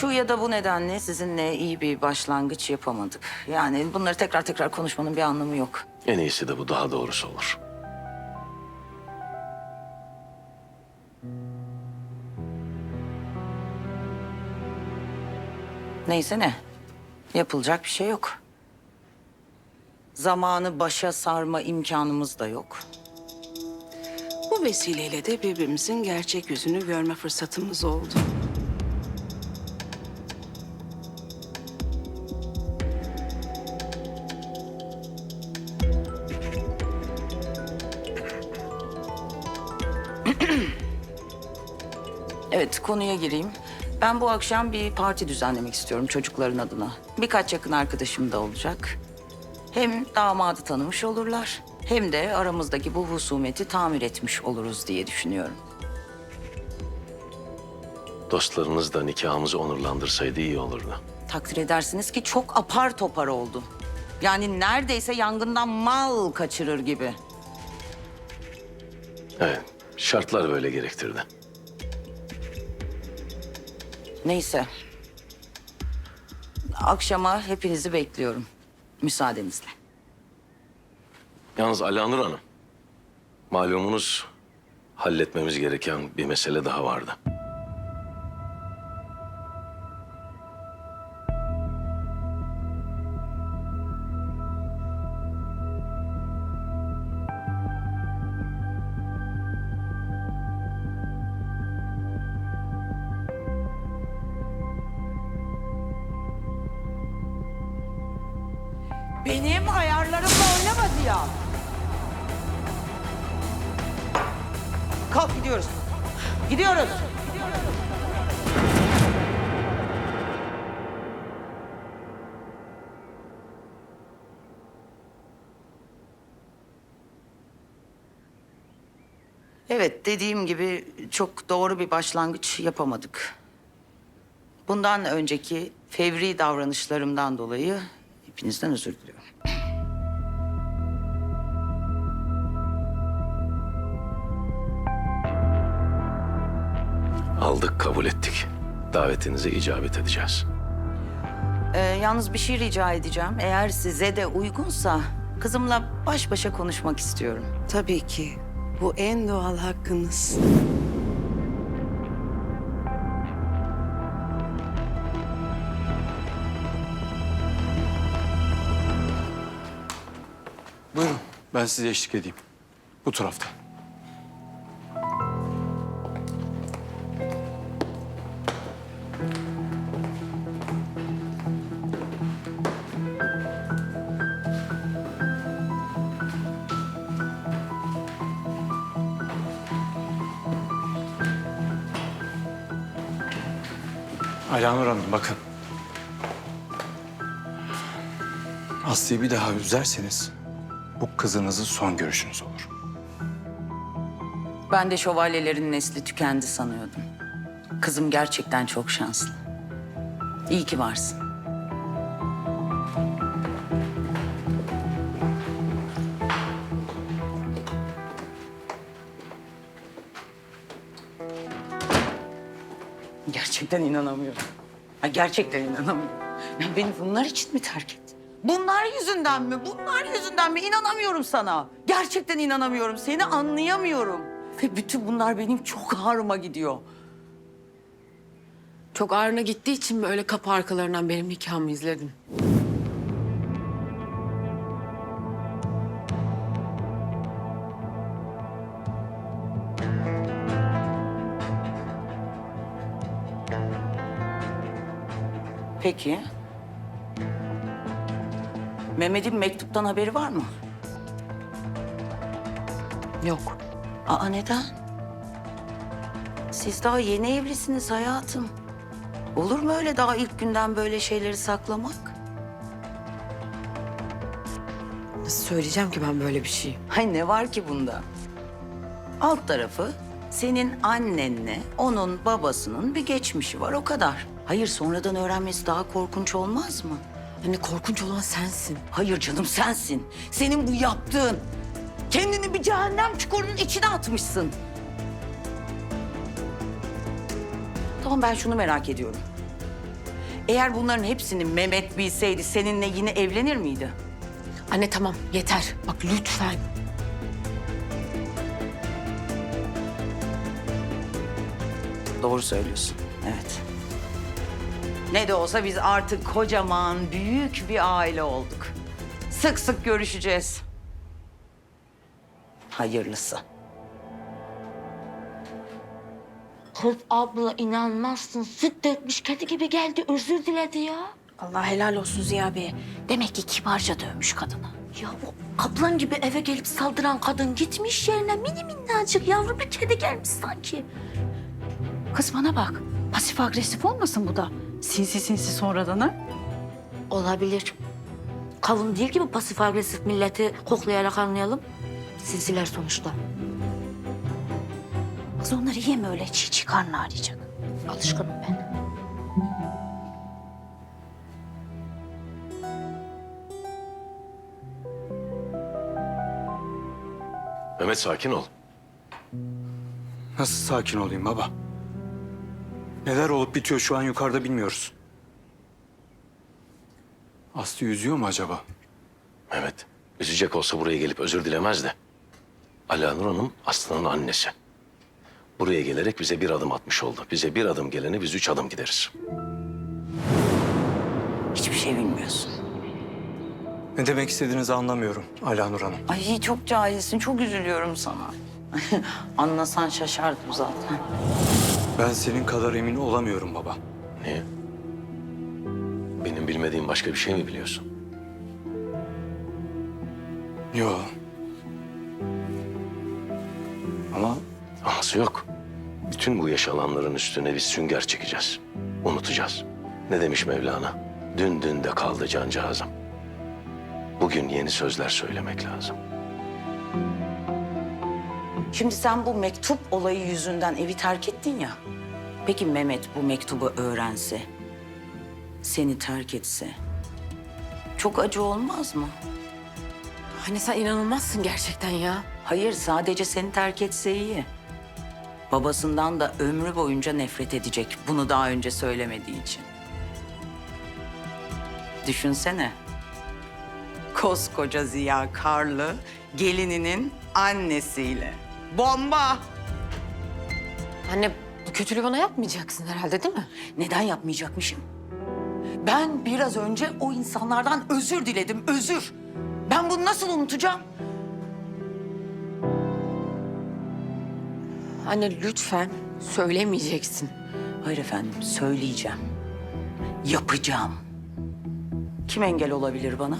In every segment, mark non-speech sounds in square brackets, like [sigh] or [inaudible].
Şu ya da bu nedenle sizinle iyi bir başlangıç yapamadık. Yani bunları tekrar tekrar konuşmanın bir anlamı yok. En iyisi de bu daha doğrusu olur. Neyse ne. Yapılacak bir şey yok. Zamanı başa sarma imkanımız da yok. Bu vesileyle de birbirimizin gerçek yüzünü görme fırsatımız oldu. [clears throat] Evet, konuya gireyim. Ben bu akşam bir parti düzenlemek istiyorum çocukların adına. Birkaç yakın arkadaşım da olacak. Hem damadı tanımış olurlar, hem de aramızdaki bu husumeti tamir etmiş oluruz diye düşünüyorum. Dostlarınız da nikahımızı onurlandırsaydı iyi olurdu. Takdir edersiniz ki çok apar topar oldu. Yani neredeyse yangından mal kaçırır gibi. Evet, şartlar böyle gerektirdi. Neyse. Akşama hepinizi bekliyorum. Müsaadenizle. Yalnız Alanur Hanım, malumunuz halletmemiz gereken bir mesele daha vardı. Benim ayarlarımla oynama ya. Kalk gidiyoruz. Gidiyoruz. Evet, dediğim gibi çok doğru bir başlangıç yapamadık. Bundan önceki fevri davranışlarımdan dolayı hepinizden özür diliyorum. Aldık, kabul ettik. Davetinize icabet edeceğiz. Ee, yalnız bir şey rica edeceğim. Eğer size de uygunsa kızımla baş başa konuşmak istiyorum. Tabii ki. Bu en doğal hakkınız. Ben size eşlik edeyim. Bu tarafta. Aylanur Hanım bakın. Aslı'yı bir daha üzerseniz bu kızınızın son görüşünüz olur. Ben de şövalyelerin nesli tükendi sanıyordum. Kızım gerçekten çok şanslı. İyi ki varsın. Gerçekten inanamıyorum. Ha, gerçekten inanamıyorum. Ya beni bunlar için mi terk etti? Bunlar yüzünden mi? Bunlar yüzünden mi? İnanamıyorum sana. Gerçekten inanamıyorum. Seni anlayamıyorum. Ve bütün bunlar benim çok ağrıma gidiyor. Çok ağrına gittiği için mi öyle kapı arkalarından benim nikahımı izledin? Peki. Mehmet'in mektuptan haberi var mı? Yok. Aa neden? Siz daha yeni evlisiniz hayatım. Olur mu öyle daha ilk günden böyle şeyleri saklamak? Nasıl söyleyeceğim ki ben böyle bir şey? Hay ne var ki bunda? Alt tarafı senin annenle onun babasının bir geçmişi var o kadar. Hayır sonradan öğrenmesi daha korkunç olmaz mı? Anne korkunç olan sensin. Hayır canım sensin. Senin bu yaptığın. Kendini bir cehennem çukurunun içine atmışsın. Tamam ben şunu merak ediyorum. Eğer bunların hepsini Mehmet bilseydi seninle yine evlenir miydi? Anne tamam yeter. Bak lütfen. Doğru söylüyorsun. Evet. Ne de olsa biz artık kocaman, büyük bir aile olduk. Sık sık görüşeceğiz. Hayırlısı. Kız abla inanmazsın. Süt dökmüş kedi gibi geldi özür diledi ya. Allah helal olsun Ziya Bey. Demek ki kibarca dövmüş kadını. Ya bu kaplan gibi eve gelip saldıran kadın gitmiş yerine mini minnacık yavru bir kedi gelmiş sanki. Kız bana bak. Pasif agresif olmasın bu da. Sinsi sinsi sonradan ha? Olabilir. Kavun değil ki bu pasif agresif milleti koklayarak anlayalım. Sinsiler sonuçta. Kız onları yeme öyle çiğ çiğ karnı ağrıyacak. Alışkınım ben. Mehmet sakin ol. Nasıl sakin olayım baba? Neler olup bitiyor şu an yukarıda bilmiyoruz. Aslı yüzüyor mu acaba? Mehmet üzecek olsa buraya gelip özür dilemezdi. Alanur Hanım Aslı'nın annesi. Buraya gelerek bize bir adım atmış oldu. Bize bir adım geleni biz üç adım gideriz. Hiçbir şey bilmiyorsun. Ne demek istediğinizi anlamıyorum Alanur Hanım. Ay çok cahilsin, çok üzülüyorum sana. [laughs] Anlasan şaşardım zaten. Ben senin kadar emin olamıyorum baba. Niye? Benim bilmediğim başka bir şey mi biliyorsun? Yo. Ama Aması yok. Bütün bu yaşananların üstüne biz sünger çekeceğiz. Unutacağız. Ne demiş Mevlana? Dün dün de kaldı cancağızım. Bugün yeni sözler söylemek lazım. Şimdi sen bu mektup olayı yüzünden evi terk ettin ya. Peki Mehmet bu mektubu öğrense, seni terk etse çok acı olmaz mı? Anne sen inanılmazsın gerçekten ya. Hayır, sadece seni terk etse iyi. Babasından da ömrü boyunca nefret edecek. Bunu daha önce söylemediği için. Düşünsene. Koskoca Ziya Karlı gelininin annesiyle. Bomba! Anne bu kötülüğü bana yapmayacaksın herhalde değil mi? Neden yapmayacakmışım? Ben biraz önce o insanlardan özür diledim, özür. Ben bunu nasıl unutacağım? Anne lütfen söylemeyeceksin. Hayır efendim, söyleyeceğim. Yapacağım. Kim engel olabilir bana?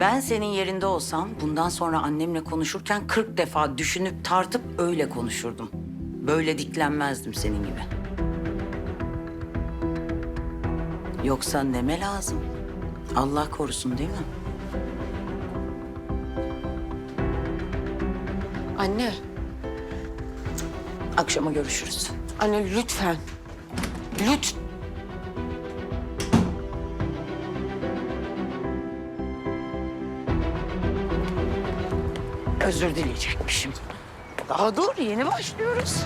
Ben senin yerinde olsam bundan sonra annemle konuşurken 40 defa düşünüp tartıp öyle konuşurdum. Böyle diklenmezdim senin gibi. Yoksa neme lazım? Allah korusun değil mi? Anne, Akşama görüşürüz. anne lütfen. Lütfen. Özür dileyecekmişim. Daha dur, yeni başlıyoruz.